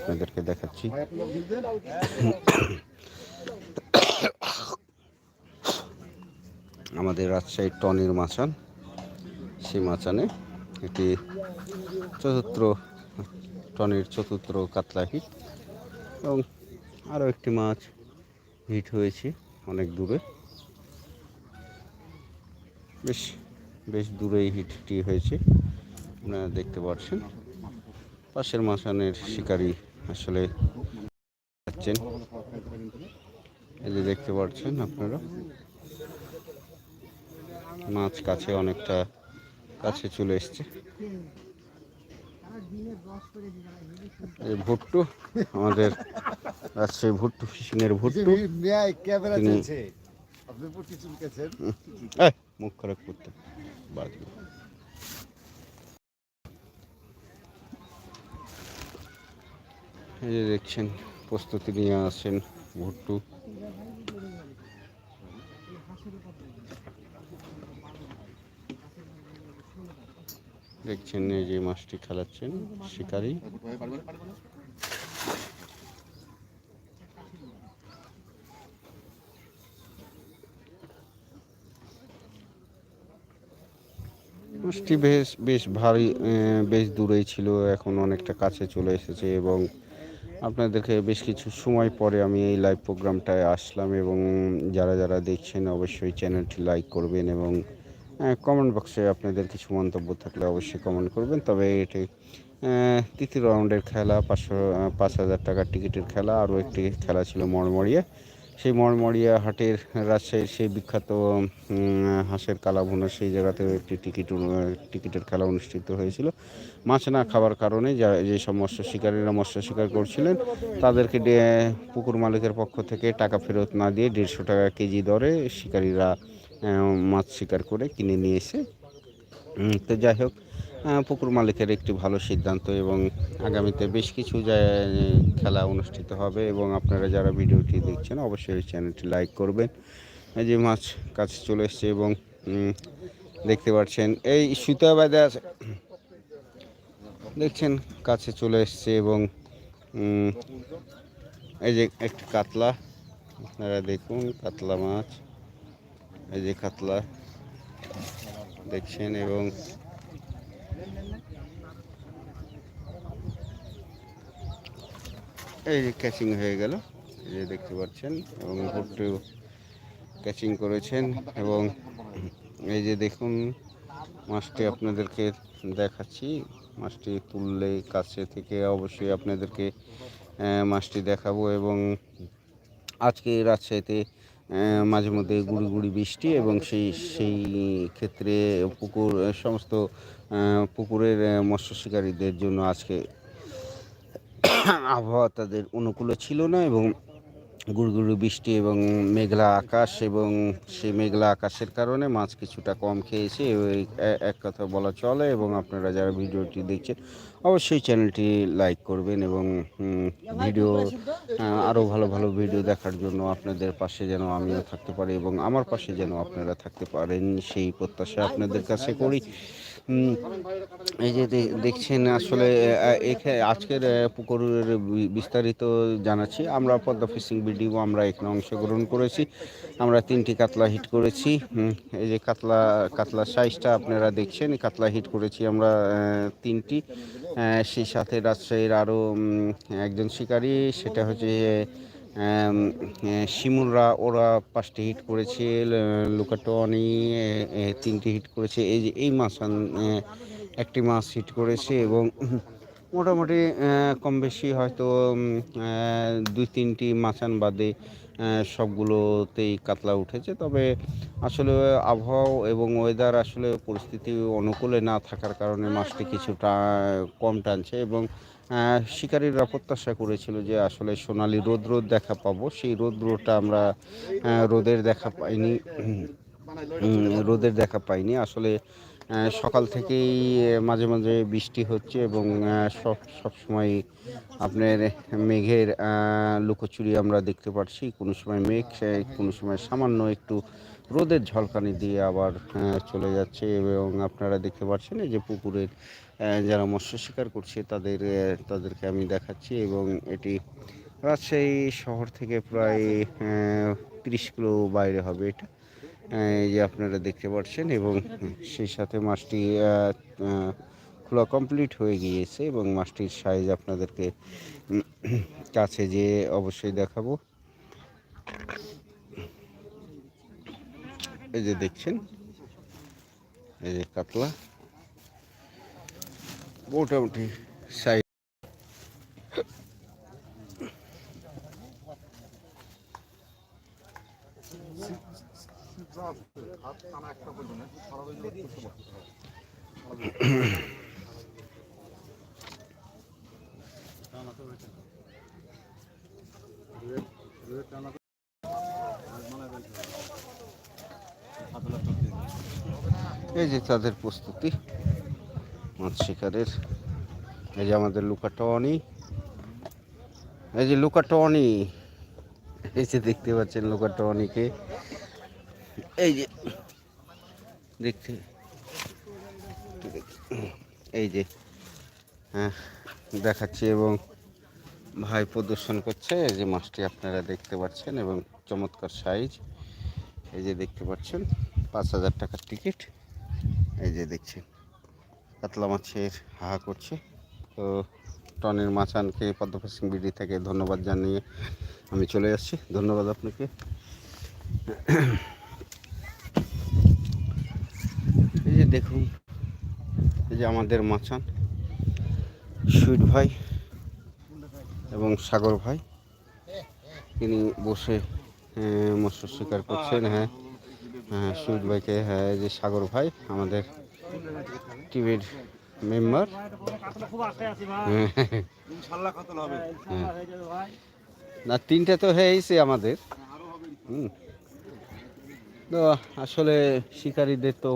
আপনাদেরকে দেখাচ্ছি। আমাদের রাজশাহী টনির মাচান। সেই মাচানে একটি চতুর্থ, টনের চতুর্থ কাতলা হিট এবং আরও একটি মাছ হিট হয়েছে অনেক দূরে। বেশ বেশ দূরেই হিটটি হয়েছে, আপনারা দেখতে পাচ্ছেন পাশের মাসানের শিকারি আসলে যাচ্ছেন। এই যে দেখতে পাচ্ছেন আপনারা। মাছ কাছে অনেকটা কাছে চলে এসছে। এই ভুট্টু আমাদের রাজশাহী ভুট্টু ফিশিং এর ভুট্টু মুখ খারাপ করতে। বাজবে এই যে দেখছেন, প্রস্তুতি নিয়ে আসেন ভুট্টু। দেখছেন এই যে মাছটি খেলাচ্ছেন শিকারি। মাছটি বেশ বেশ ভারী বেশ দূরেই ছিল, এখন অনেকটা কাছে চলে এসেছে এবং আপনাদেরকে বেশ কিছু সময় পরে আমি এই লাইভ প্রোগ্রামটায় আসলাম এবং যারা যারা দেখছেন অবশ্যই চ্যানেলটি লাইক করবেন এবং কমেন্ট বক্সে আপনাদের কিছু মন্তব্য থাকলে অবশ্যই কমেন্ট করবেন। তবে এটি তৃতীয় রাউন্ডের খেলা, পাঁচশো পাঁচ হাজার টাকার টিকিটের খেলা, আরও একটি খেলা ছিল মরমরিয়া সেই মরমরিয়া হাটের রাজশাহীর সেই বিখ্যাত হাঁসের কালাভুনা সেই জায়গাতেও একটি টিকিট টিকিটের খেলা অনুষ্ঠিত হয়েছিল। মাছ না খাবার কারণে যা, যে সব মৎস্য শিকারীরা মৎস্য শিকার করছিলেন, তাদেরকে পুকুর মালিকের পক্ষ থেকে টাকা ফেরত না দিয়ে দেড়শো টাকা কেজি দরে শিকারীরা মাছ শিকার করে কিনে নিয়ে এসে তো যাই হোক পুকুর মালিকের একটি ভালো সিদ্ধান্ত এবং আগামীতে বেশ কিছু খেলা অনুষ্ঠিত হবে এবং আপনারা যারা ভিডিওটি দেখছেন অবশ্যই চ্যানেলটি লাইক করবেন। এই যে মাছ কাছে চলে এসছে এবং দেখতে পাচ্ছেন এই সুতা আছে। দেখছেন কাছে চলে এসছে এবং এই যে একটি কাতলা, আপনারা দেখুন কাতলা মাছ, এই যে কাতলা, দেখছেন এবং এই যে ক্যাচিং হয়ে গেল। এই যে দেখতে পাচ্ছেন, এবং ভুট্টু ক্যাচিং করেছেন, এবং এই যে দেখুন, মাছটি আপনাদেরকে দেখাচ্ছি। মাছটি তুললে কাছে থেকে অবশ্যই আপনাদেরকে মাছটি দেখাবো, এবং আজকে রাজশাহীতে মাঝে মধ্যে গুড়ি গুড়ি বৃষ্টি, এবং সেই সেই ক্ষেত্রে পুকুর, সমস্ত পুকুরের মৎস্য শিকারীদের জন্য আজকে আবহাওয়া তাদের অনুকূলে ছিল না এবং গুড়গুড়ি বৃষ্টি এবং মেঘলা আকাশ এবং সেই মেঘলা আকাশের কারণে মাছ কিছুটা কম খেয়েছে। এক কথা বলা চলে এবং আপনারা যারা ভিডিওটি দেখছেন, অবশ্যই চ্যানেলটি লাইক করবেন এবং ভিডিও আরও ভালো ভালো ভিডিও দেখার জন্য আপনাদের পাশে যেন আমিও থাকতে পারি এবং আমার পাশে যেন আপনারা থাকতে পারেন, সেই প্রত্যাশা আপনাদের কাছে করি। এই যে দেখছেন আসলে আজকের পুকুরের বিস্তারিত জানাচ্ছি। আমরা পদ্মা ফিশিং ভিডিও আমরা এখানে অংশগ্রহণ করেছি। আমরা তিনটি কাতলা হিট করেছি। এই যে কাতলা কাতলা সাইজটা আপনারা দেখছেন, কাতলা হিট করেছি আমরা তিনটি। সেই সাথে রাজশাহীর আরও একজন শিকারী, সেটা হচ্ছে শিমুলরা, ওরা পাঁচটি হিট করেছে লুকাটনি তিনটি হিট করেছে। এই যে, এই মাছ একটি মাছ হিট করেছে এবং মোটামুটি কম বেশি হয়তো দুই তিনটি মাছান বাদে সবগুলোতেই কাতলা উঠেছে। তবে আসলে আবহাওয়া এবং ওয়েদার আসলে পরিস্থিতি অনুকূলে না থাকার কারণে মাছটি কিছুটা কম টানছে এবং শিকারীরা প্রত্যাশা করেছিল যে আসলে সোনালি রোদ রোদ দেখা পাবো। সেই রোদ্রটা আমরা রোদের দেখা পাইনি। রোদের দেখা পাইনি। আসলে সকাল থেকেই মাঝে মাঝে বৃষ্টি হচ্ছে এবং সব সব সময় আপনার মেঘের লুকোচুরি আমরা দেখতে পাচ্ছি কোনো সময় মেঘ কোনো সময় সামান্য একটু রোদের ঝলকানি দিয়ে আবার চলে যাচ্ছে এবং আপনারা দেখতে পাচ্ছেন যে পুকুরের যারা মৎস্য শিকার করছে, তাদের তাদেরকে আমি দেখাচ্ছি এবং এটি রাজশাহী শহর থেকে প্রায় তিরিশ কিলো বাইরে হবে এটা। এই যে আপনারা দেখতে পাচ্ছেন এবং সেই সাথে মাছটি খোলা কমপ্লিট হয়ে গিয়েছে এবং মাছটির সাইজ আপনাদেরকে কাছে যে অবশ্যই দেখাবো। এই যে দেখছেন? এই যে কাতলা। মোটামুটি সাইজ এই যে তাদের প্রস্তুতি। মাছ শিকারের। এই যে আমাদের লুকা টনি। এই যে লুকা টনি। এই যে দেখতে পাচ্ছেন লুকা টনিকে। এই যে দেখতে। এই যে হ্যাঁ দেখাচ্ছি এবং ভাই প্রদর্শন করছে। এই যে মাছটি আপনারা দেখতে পাচ্ছেন এবং চমৎকার সাইজ। এই যে দেখতে পাচ্ছেন, পাঁচ হাজার টাকার টিকিট। এই যে দেখছেন। কাতলা মাছের হাহা করছে। তো টনের মাছানকে পদ্মফা সিং বিডি থেকে ধন্যবাদ জানিয়ে আমি চলে যাচ্ছি। ধন্যবাদ আপনাকে। এই যে দেখুন এই যে আমাদের মাছান সুইট ভাই এবং সাগর ভাই। তিনি বসে আহ, মৎস্য শিকার করছেন হ্যাঁ। হ্যাঁ সুইট ভাইকে হ্যাঁ যে সাগর ভাই আমাদের টিভির মেম্বার। না তিনটে তো হয়েছে আমাদের। তো আসলে শিকারীদের তো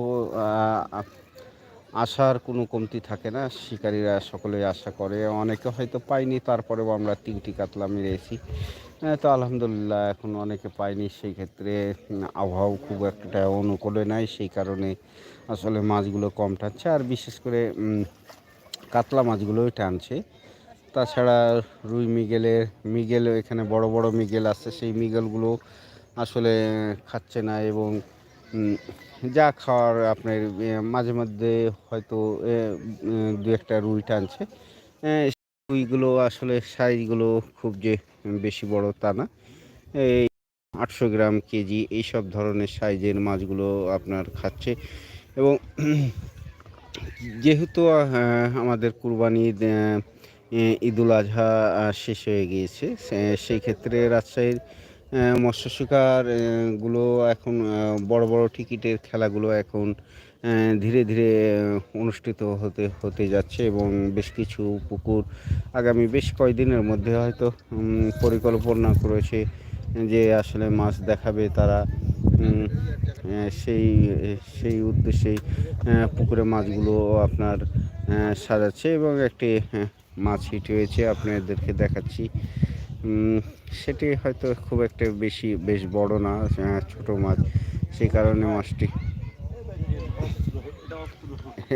আশার কোনো কমতি থাকে না। শিকারীরা সকলে আশা করে। অনেকে হয়তো পাইনি তারপরেও আমরা তিনটি কাতলা মেরেছি। হ্যাঁ, তো আলহামদুলিল্লাহ এখন অনেকে পাইনি সেই ক্ষেত্রে আবহাওয়া খুব একটা অনুকূলে নাই। সেই কারণে আসলে মাছগুলো কম টানছে, আর বিশেষ করে কাতলা মাছগুলোই টানছে। তাছাড়া রুই মিগেলের মিগেল এখানে বড় বড় মিগেল আছে, সেই মিগেলগুলো আসলে খাচ্ছে না এবং যা খাওয়ার আপনার মাঝে মধ্যে হয়তো দু একটা রুই টানছে। রুইগুলো আসলে সাইজগুলো খুব যে বেশি বড় তা না। এই আটশো গ্রাম কেজি, এইসব ধরনের সাইজের মাছগুলো আপনার খাচ্ছে। এবং যেহেতু আমাদের কুরবানি ঈদুল আজহা শেষ হয়ে গিয়েছে সেই ক্ষেত্রে রাজশাহীর মৎস্য শিকার আহ, গুলো এখন বড় বড় টিকিটের খেলাগুলো এখন ধীরে ধীরে অনুষ্ঠিত হতে হতে যাচ্ছে এবং বেশ কিছু পুকুর আগামী বেশ কয়েকদিনের মধ্যে হয়তো পরিকল্পনা করেছে যে আসলে মাছ দেখাবে তারা। সেই সেই উদ্দেশ্যেই পুকুরে মাছগুলো আপনার সাজাচ্ছে এবং একটি মাছ হিট হয়েছে, আপনাদেরকে দেখাচ্ছি। সেটি হয়তো খুব একটা বেশি, বেশ বড় না ছোট মাছ সেই কারণে মাছটি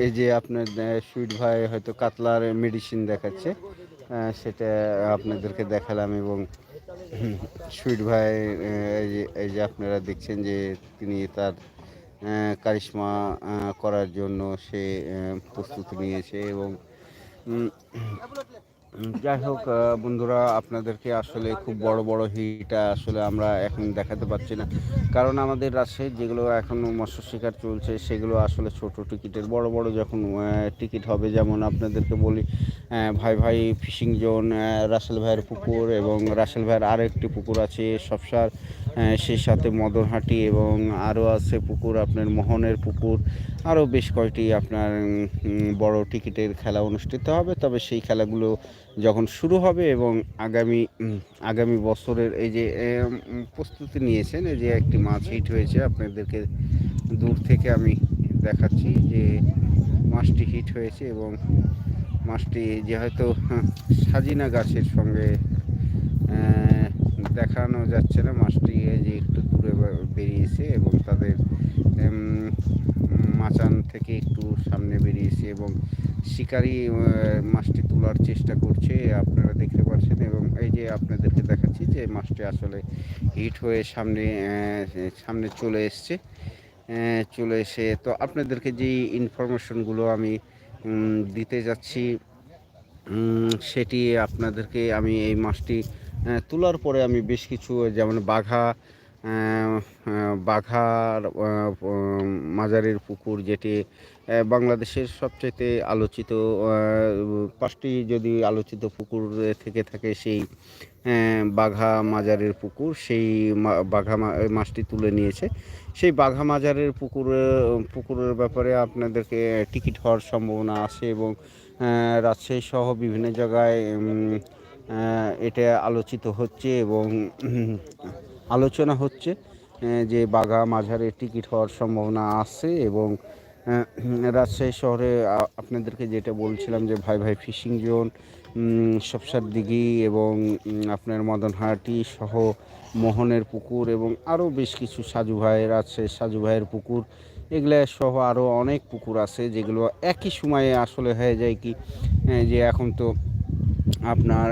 এই যে আপনার সুইট ভাই হয়তো কাতলার মেডিসিন দেখাচ্ছে সেটা আপনাদেরকে দেখালাম এবং সুইট ভাই এই যে আপনারা দেখছেন যে তিনি তার কারিশ্মা করার জন্য সে প্রস্তুতি নিয়েছে এবং যাই হোক বন্ধুরা, আপনাদেরকে আসলে খুব বড় বড় হিটা আসলে আমরা এখন দেখাতে পারছি না। কারণ আমাদের রাজশাহীর যেগুলো এখন মৎস্য শিকার চলছে, সেগুলো আসলে ছোট টিকিটের। বড় বড় যখন টিকিট হবে, যেমন আপনাদেরকে বলি ভাই ভাই ফিশিং জোন রাসেল ভাইয়ের পুকুর এবং রাসেল ভাইয়ের আরও একটি পুকুর আছে, সবসার। সেই সাথে মদনহাটি এবং আরও আছে পুকুর আপনার মোহনের পুকুর। আরও বেশ কয়টি আপনার বড় টিকিটের খেলা অনুষ্ঠিত হবে। তবে সেই খেলাগুলো যখন শুরু হবে এবং আগামী আগামী বছরের এই যে প্রস্তুতি নিয়েছেন এই যে একটি মাছ হিট হয়েছে আপনাদেরকে দূর থেকে আমি দেখাচ্ছি যে মাছটি হিট হয়েছে এবং মাছটি যে হয়তো হ্যাঁ, সাজিনা গাছের সঙ্গে দেখানো যাচ্ছে না। মাছটি যে একটু দূরে বেরিয়েছে এবং তাদের মাচান থেকে একটু সামনে বেরিয়েছে এবং শিকারি মাছটি তোলার চেষ্টা করছে, আপনারা দেখতে পাচ্ছেন এবং এই যে আপনাদেরকে দেখাচ্ছি যে মাছটি আসলে হিট হয়ে সামনে সামনে চলে এসছে। চলে এসে তো আপনাদেরকে যে ইনফরমেশনগুলো আমি দিতে যাচ্ছি সেটি আপনাদেরকে আমি এই মাছটি তোলার পরে আমি বেশ কিছু যেমন বাঘা বাঘার মাজারের পুকুর যেটি বাংলাদেশের সবচেয়ে আলোচিত পাঁচটি যদি আলোচিত পুকুর থেকে থাকে সেই বাঘা মাজারের পুকুর, সেই বাঘা মাছটি তুলে নিয়েছে। সেই বাঘা মাজারের পুকুর, পুকুরের ব্যাপারে আপনাদেরকে টিকিট হওয়ার সম্ভাবনা আছে এবং রাজশাহী সহ বিভিন্ন জায়গায় এটা আলোচিত হচ্ছে এবং আলোচনা হচ্ছে যে বাঘা মাঝারে টিকিট হওয়ার সম্ভাবনা আছে এবং রাজশাহী শহরে আপনাদেরকে যেটা বলছিলাম যে ভাই ভাই ফিশিং জোন সবসার দিঘি এবং আপনার মদনহাটি সহ মোহনের পুকুর এবং আরও বেশ কিছু সাজু ভাইয়ের আছে সাজু ভাইয়ের পুকুর, এগুলা সহ আরও অনেক পুকুর আছে যেগুলো একই সময়ে আসলে হয়ে যায় কি যে এখন তো আপনার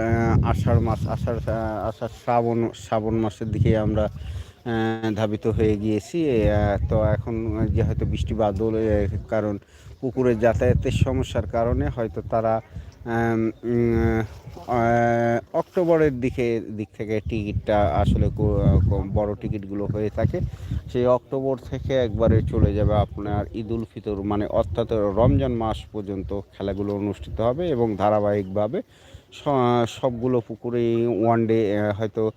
আষাঢ় মাস, আষাঢ় আষাঢ় শ্রাবণ শ্রাবণ মাসের দিকে আমরা ধাবিত হয়ে গিয়েছি। তো এখন যে হয়তো বৃষ্টি বাদল কারণ পুকুরে যাতায়াতের সমস্যার কারণে হয়তো তারা অক্টোবরের দিকে, দিক থেকে টিকিটটা আসলে বড় টিকিটগুলো হয়ে থাকে। সেই অক্টোবর থেকে একবারে চলে যাবে আপনার ঈদুল ফিতর মানে অর্থাৎ রমজান মাস পর্যন্ত খেলাগুলো অনুষ্ঠিত হবে এবং ধারাবাহিকভাবে সবগুলো পুকুরেই ওয়ান ডে হয়তো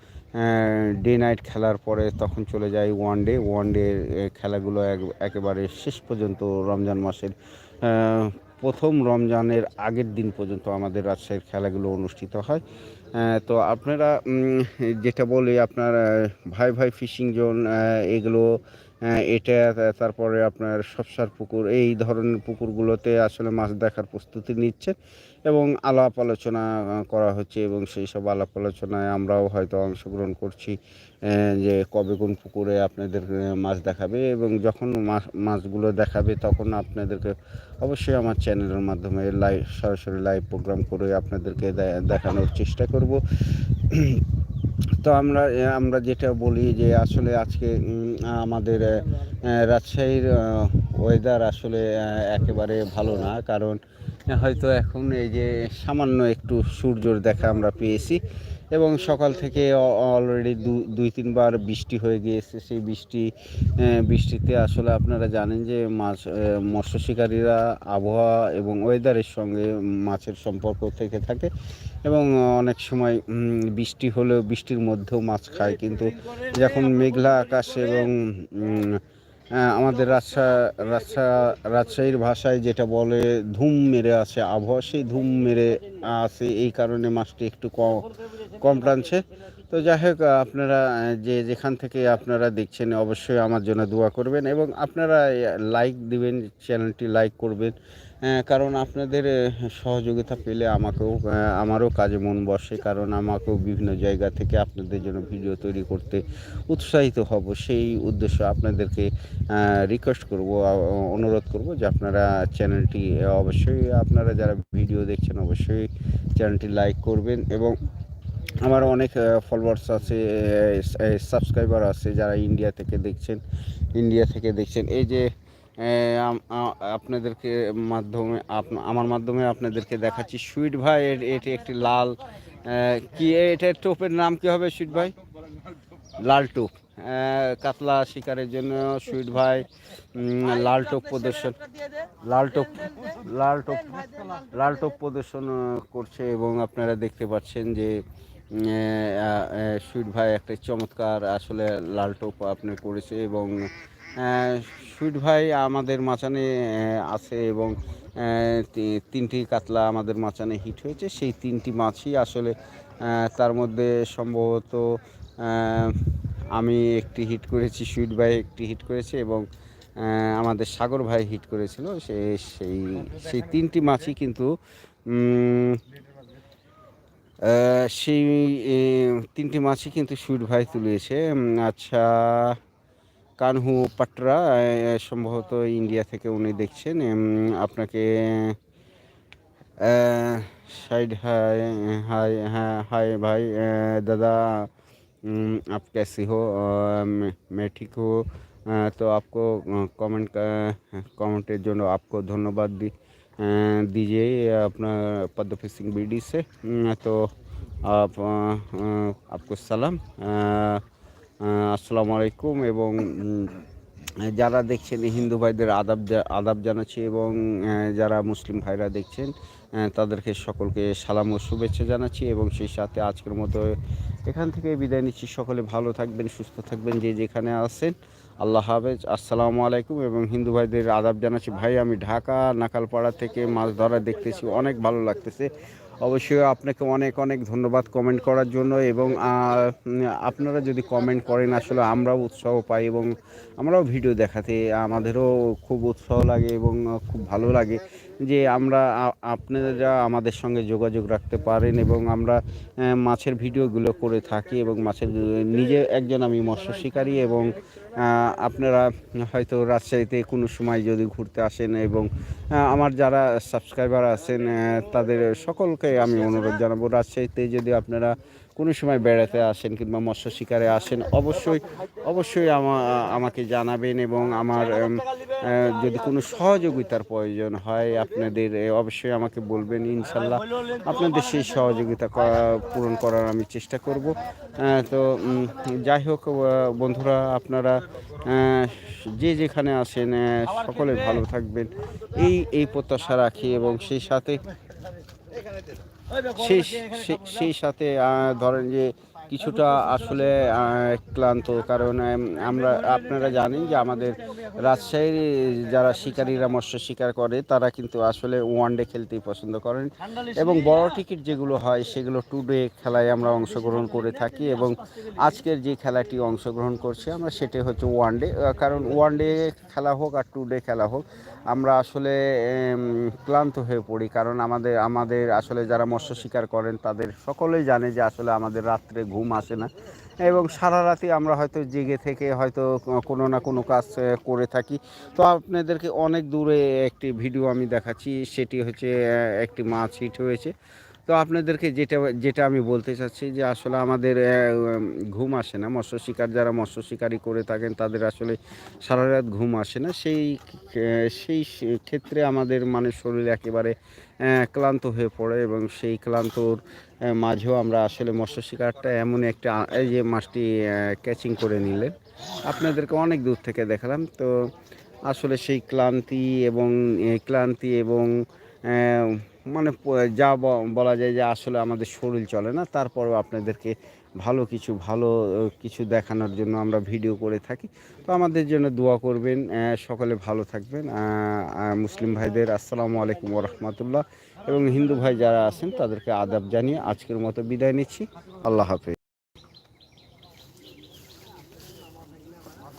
ডে নাইট খেলার পরে তখন চলে যায় ওয়ান ডে ওয়ান ডে খেলাগুলো এক- একেবারে শেষ পর্যন্ত রমজান মাসের প্রথম রমজানের আগের দিন পর্যন্ত আমাদের রাজশাহীর খেলাগুলো অনুষ্ঠিত হয়। তো আপনারা যেটা বলি, আপনার ভাই ভাই ফিশিং জোন এগুলো এটা, তারপরে আপনার সবসার পুকুর, এই ধরনের পুকুরগুলোতে আসলে মাছ দেখার প্রস্তুতি নিচ্ছে। এবং আলাপ আলোচনা করা হচ্ছে এবং সেই সব আলাপ আলোচনায় আমরাও হয়তো অংশগ্রহণ করছি যে কবে কোন পুকুরে আপনাদের মাছ দেখাবে এবং যখন মাছ, মাছগুলো দেখাবে তখন আপনাদেরকে অবশ্যই আমার চ্যানেলের মাধ্যমে লাইভ সরাসরি লাইভ প্রোগ্রাম করে আপনাদেরকে দেখানোর চেষ্টা করব। তো আমরা আমরা যেটা বলি যে আসলে আজকে আমাদের রাজশাহীর ওয়েদার আসলে একেবারে ভালো না। কারণ হয়তো এখন এই যে সামান্য একটু সূর্যর দেখা আমরা পেয়েছি। এবং সকাল থেকে অলরেডি দুই, তিনবার বৃষ্টি হয়ে গিয়েছে। সেই বৃষ্টি বৃষ্টিতে আসলে আপনারা জানেন যে মাছ মৎস্য শিকারীরা আবহাওয়া এবং ওয়েদারের সঙ্গে মাছের সম্পর্ক থেকে থাকে এবং অনেক সময় বৃষ্টি হলেও বৃষ্টির মধ্যেও মাছ খায়। কিন্তু যখন মেঘলা আকাশ এবং আমাদের রাজশাহ রাজশাহ রাজশাহীর ভাষায় যেটা বলে ধুম মেরে আছে আবহাওয়া, সেই ধুম মেরে আছে, এই কারণে মাছটি একটু কম কম টানছে। তো যাই হোক, আপনারা, যে যেখান থেকে আপনারা দেখছেন, অবশ্যই আমার জন্য দোয়া করবেন এবং আপনারা লাইক দিবেন চ্যানেলটি লাইক করবেন। কারণ আপনাদের সহযোগিতা পেলে আমাকেও আমারও কাজে মন বসে, কারণ আমাকেও বিভিন্ন জায়গা থেকে আপনাদের জন্য ভিডিও তৈরি করতে উৎসাহিত হব। সেই উদ্দেশ্য আপনাদেরকে রিকোয়েস্ট করব অনুরোধ করব যে আপনারা চ্যানেলটি অবশ্যই আপনারা যারা ভিডিও দেখছেন, অবশ্যই চ্যানেলটি লাইক করবেন এবং আমার অনেক ফলোয়ার্স আছে সাবস্ক্রাইবার আছে যারা ইন্ডিয়া থেকে দেখছেন ইন্ডিয়া থেকে দেখছেন। এই যে আপনাদেরকে মাধ্যমে আমার মাধ্যমে আপনাদেরকে দেখাচ্ছি। সুইট ভাই এটি একটি লাল কি এটার টোপের নাম কি হবে সুইট ভাই? লাল টোপ। কাতলা শিকারের জন্য সুইট ভাই লাল টোপ প্রদর্শন, লাল টোপ লাল টোপ লাল টোপ প্রদর্শন করছে এবং আপনারা দেখতে পাচ্ছেন যে সুইট ভাই একটা চমৎকার আসলে লাল টোপ আপনি করেছে এবং সুইট ভাই আমাদের মাচানে আছে এবং তিনটি কাতলা আমাদের মাচানে হিট হয়েছে। সেই তিনটি মাছই আসলে তার মধ্যে সম্ভবত আমি একটি হিট করেছি, সুইট ভাই একটি হিট করেছে এবং আমাদের সাগর ভাই হিট করেছিল। সে, সেই সেই তিনটি মাছই কিন্তু সেই এ, তিনটি মাছই কিন্তু সুইট ভাই তুলেছে উম, আচ্ছা কানহু পাটরা আহ, সম্ভবত ইন্ডিয়া থেকে উনি দেখছেন উম, আপনাকে शायद हाय हाय हाँ हाय भाई अ, दादा उम, आप कैसी हो अ, मैं मैं ঠিক হো अ, তো आपको কমেন্ট কমেন্টের জন্য आपको ধন্যবাদ দি अ, दीजिए अपना पद्म फिशिंग बीडी से उम, तो आप अ, अ, आपको সালাম अ, अ, আসসালামু আলাইকুম এবং উম, যারা দেখছেন হিন্দু ভাইদের আদাব জা- আদাব জানাচ্ছি এবং আহ, যারা মুসলিম ভাইরা দেখছেন আহ, তাদেরকে সকলকে সালাম ও শুভেচ্ছা জানাচ্ছি এবং সেই সাথে আজকের মতো এখান থেকে বিদায় নিচ্ছি সকলে ভালো থাকবেন সুস্থ থাকবেন যে যেখানে আছেন আল্লাহ হাফেজ, আসসালামু আলাইকুম এবং হিন্দু ভাইদের আদাব জানাচ্ছি। ভাই, আমি ঢাকা, নাকালপাড়া থেকে মাছ ধরা দেখতেছি, অনেক ভালো লাগতেছে। অবশ্যই আপনাকে অনেক অনেক ধন্যবাদ কমেন্ট করার জন্য এবং আপনারা যদি কমেন্ট করেন, আসলে আমরাও উৎসাহ পাই এবং আমরাও ভিডিও দেখাতে, আমাদেরও খুব উৎসাহ লাগে এবং খুব ভালো লাগে। যে আমরা আপনারা আমাদের সঙ্গে যোগাযোগ রাখতে পারেন এবং আমরা মাছের ভিডিওগুলো করে থাকি এবং মাছের নিজে একজন আমি মৎস্য শিকারী এবং আপনারা হয়তো রাজশাহীতে কোনো সময় যদি ঘুরতে আসেন এবং আমার যারা সাবস্ক্রাইবার আছেন তাদের সকলকে আমি অনুরোধ জানাব রাজশাহীতে যদি আপনারা কোনো সময় বেড়াতে আসেন কিংবা মৎস্য শিকারে আসেন, অবশ্যই অবশ্যই আমা- আমাকে জানাবেন এবং আমার যদি কোনো সহযোগিতার প্রয়োজন হয় আপনাদের অবশ্যই আমাকে বলবেন, ইনশাল্লাহ আপনাদের সেই সহযোগিতা পূরণ করার আমি চেষ্টা করব। তো যাই হোক বন্ধুরা, আপনারা যে যেখানে আসেন সকলে ভালো থাকবেন। এই এই প্রত্যাশা রাখি এবং সেই সাথে সেই সেই- সাথে ধরেন যে কিছুটা আসলে ক্লান্ত কারণ আমরা, আপনারা জানেন যে আমাদের রাজশাহীর যারা শিকারীরা মৎস্য শিকার করে, তারা কিন্তু আসলে ওয়ান ডে খেলতেই পছন্দ করেন। এবং বড় টিকিট যেগুলো হয়, সেগুলো টু ডে খেলায় আমরা অংশগ্রহণ করে থাকি এবং আজকের যে খেলাটি অংশগ্রহণ করছি আমরা, সেটি হচ্ছে ওয়ান ডে কারণ ওয়ান ডে খেলা হোক আর টু ডে খেলা হোক, আমরা আসলে ক্লান্ত হয়ে পড়ি। কারণ আমাদের আমাদের আসলে যারা মৎস্য শিকার করেন, তাদের সকলেই জানে যে আসলে আমাদের রাত্রে ঘুম আসে না। এবং সারা রাতে আমরা হয়তো জেগে থেকে হয়তো কোনো না কোনো কাজ করে থাকি। তো আপনাদেরকে অনেক দূরে একটি ভিডিও আমি দেখাচ্ছি। সেটি হচ্ছে একটি মাছ হিট হয়েছে। তো আপনাদেরকে যেটা যেটা আমি বলতে চাচ্ছি যে আসলে আমাদের ঘুম আসে না। মৎস্য শিকার যারা মৎস্য শিকারী করে থাকেন, তাদের আসলে সারা রাত ঘুম আসে না। সেই সেই ক্ষেত্রে আমাদের মানে শরীর একেবারে ক্লান্ত হয়ে পড়ে এবং সেই ক্লান্তর মাঝেও আমরা আসলে মৎস্য শিকারটা এমন একটা, এই যে মাছটি ক্যাচিং করে নিলেন। আপনাদেরকে অনেক দূর থেকে দেখালাম। তো আসলে সেই ক্লান্তি এবং ক্লান্তি এবং মানে যা বলা যায় যে আসলে আমাদের শরীর চলে না, তারপরেও আপনাদেরকে ভালো কিছু ভালো কিছু দেখানোর জন্য আমরা ভিডিও করে থাকি। তো আমাদের জন্য দোয়া করবেন সকলে ভালো থাকবেন। মুসলিম ভাইদের আসসালামু আলাইকুম রহমতুল্লাহ এবং হিন্দু ভাই যারা আছেন, তাদেরকে আদাব জানিয়ে আজকের মতো বিদায় নিচ্ছি। আল্লাহ হাফেজ।